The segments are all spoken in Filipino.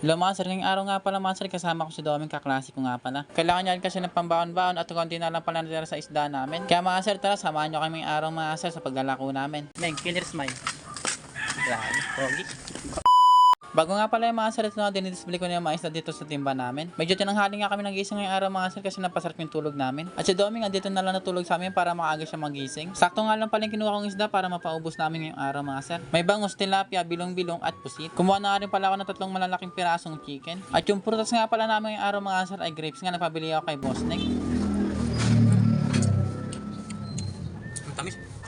Hello mga sir, ngayong araw nga pala mga sir, kasama ko si Doming kaklase ko nga pala. Kailangan niya rin kasi ng pambaon-baon at konti na lang pala natira sa isda namin. Kaya mga sir, tara, samahan niyo kami ngayong araw mga sir sa paglalako namin. Neng, killer smile. Grabe, pogi. Bago nga pala yung mga sir, ito na dinidisplay ko na yung mga isda dito sa timba namin. Medyo tinanghali nga kami ng gising ngayong araw mga sir kasi napasarap yung tulog namin. At si Doming andito na lang natulog sa amin para maaga siya magising. Sakto nga lang pala yung kinuha kong isda para mapaubos namin ngayong araw mga sir. May bangus, tilapia, bilong-bilong at pusit. Kumuha na rin pala ako ng tatlong malalaking pirasong chicken. At yung prutas nga pala namin ngayong araw mga sir ay grapes nga napabili ako kay Boss Nick. Tamis.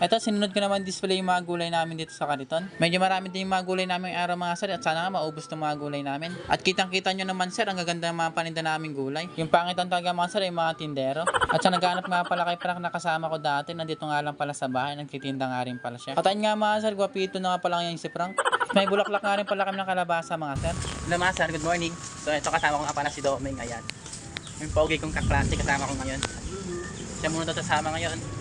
Ito, sinunod ko naman display yung mga gulay namin dito sa kariton. Medyo marami din yung mga gulay namin araw mga sir at sana nga maubos ng mga gulay namin. At kitang-kita nyo naman sir, ang gaganda ng mga paninda namin gulay. Yung pangitan talaga mga sir ay mga tindero. At sa naghanap nga pala kay Frank na kasama ko dati, nandito nga lang pala sa bahay, nagtitinda nga rin pala siya. At ayun nga mga sir, gwapito na nga pala ngayon si Frank. May bulaklak nga rin pala kami ng kalabasa mga sir. Hello mga sir, good morning. So ito kasama ko nga pala si Doming, ayan. Yung pogi kong kaklase kasama ko ngayon. Siya muna to kasama ngayon.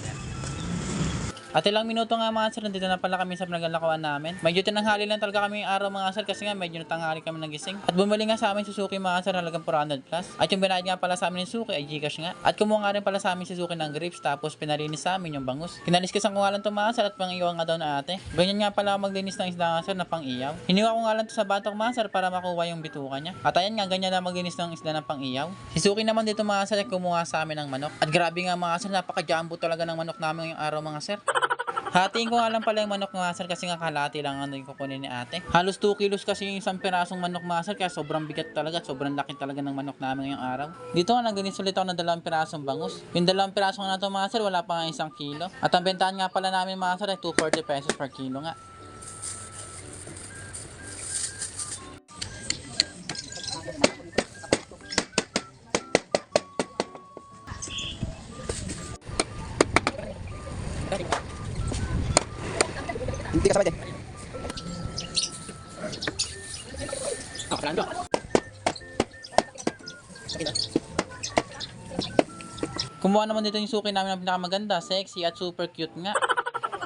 At ilang minuto nga mga sir, nandito na pala kami sa pinaglalakuan namin. Medyo tinanghali lang talaga kami yung araw mga sir kasi nga medyo natanghali kami nagising. At bumili nga sa amin si Suki mga sir halagang 400 plus. At yung binayad nga pala sa amin ni Suki ay Gcash nga. At kumuha nga rin pala sa amin si Suki ng grapes tapos pinalinis sa amin yung bangus. Kinaliskisan ko nga lang to mga sir at pang iyaw nga daw na ate. Ganyan nga pala maglinis ng isda nga sir na pang iyaw. Hiniwa ko nga lang to sa batok mga sir para makuha yung bituka niya. At ayan nga ganyan na maglinis ng isda ng pang iyaw. Si Suki naman dito mga sir ay kumuha sa amin ng manok. At grabe nga mga sir napaka-jumbo talaga ng manok namin ngayong araw mga sir. Hatiin ko nga lang pala yung manok mga sir kasi nga kalati lang ano yung kukunin ni ate. Halos 2 kilos kasi yung isang pirasong manok mga sir kaya sobrang bigat talaga at sobrang laki talaga ng manok namin ngayong araw. Dito nga nagdinis ulit ako ng dalawang pirasong bangus. Yung dalawang pirasong na to mga sir wala pa nga isang kilo. At ang bentahan nga pala namin mga sir ay 240 pesos per kilo nga. Hindi ka sabay din. Ah, Fernando. Kumuha naman dito yung suki namin ng pinakamaganda, sexy at super cute nga.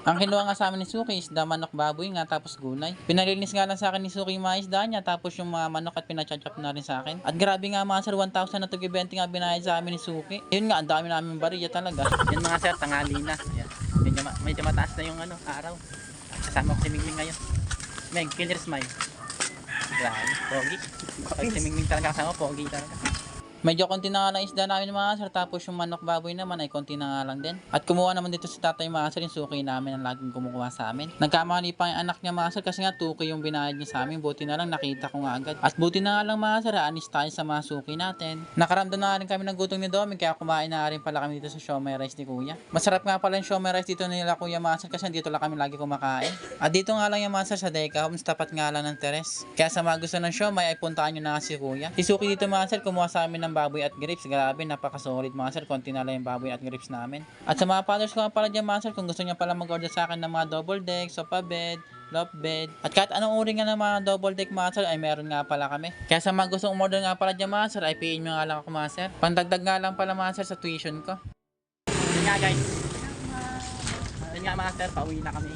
Ang kinuha nga sa amin ni Suki is da manok baboy nga tapos gulay. Pinalinis nga lang sa akin ni Suki yung mga isda niya tapos yung mga manok at pinachachap na rin sa akin. At grabe nga mga sir, 1,000 na to 20 nga binayad sa amin ni Suki. Yun nga, ang dami namin bariya talaga. Yan mga sir, tanghali na. Yan. Medyo, ma- medyo mataas na yung ano, araw. Kasama ko si Mingming ngayon. Meg, killer smile. Grabe, pogi. Pag si Mingming talaga kasama, pogi talaga. Medyo konti na nga lang isda namin mga sir tapos yung manok baboy naman ay konti na nga lang din. At kumuha naman dito si tatay mga sir yung suki namin ang laging kumukuha sa amin. Nagkamali pa yung anak niya mga sir kasi nga 2K yung binayad niya sa amin. Buti na lang nakita ko nga agad. At buti na nga lang mga sir anis tayo sa mga suki natin. Nakaramdam na rin kami ng gutom ni Doming kaya kumain na rin pala kami dito sa siomay rice ni kuya. Masarap nga pala yung siomay rice dito nila kuya mga sir kasi dito lang kami lagi kumakain. At dito nga lang yung mga sir sa Deka Homes tapat nga lang ng teres. Kaya sa mga gusto ng siomay ay puntaan nyo na si kuya. Si Suki dito mga sir kumuha sa amin ng baboy at grapes. Grabe, napaka-solid mga sir. Konti na lang yung baboy at grapes namin. At sa mga followers ko pala dyan mga sir, kung gusto niya pala mag-order sa akin ng mga double deck, sofa bed, love bed, at kahit anong uri nga ng mga double deck mga sir, ay meron nga pala kami. Kaya sa mga gustong umorder nga pala dyan mga sir, ay PM nyo nga lang ako mga sir. Pandagdag nga lang pala mga sir sa tuition ko. Yun nga guys. Yun nga mga sir, pauwi na kami.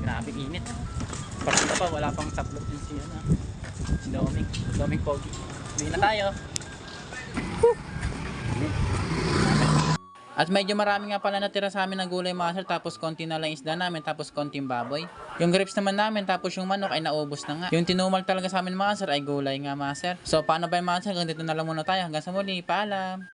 Grabe init. Parang pa, wala pang saplot din si, ano, si Doming. Doming Pogi. Uwi na tayo. At medyo marami nga pala natira sa amin ng gulay mga sir, tapos konti na lang isda namin, tapos konting baboy. Yung grapes naman namin, tapos yung manok ay naubos na nga. Yung tinumal talaga sa amin mga sir ay gulay nga mga sir. So paano ba yung mga sir? Hanggang dito na lang muna tayo. Hanggang sa muli, paalam!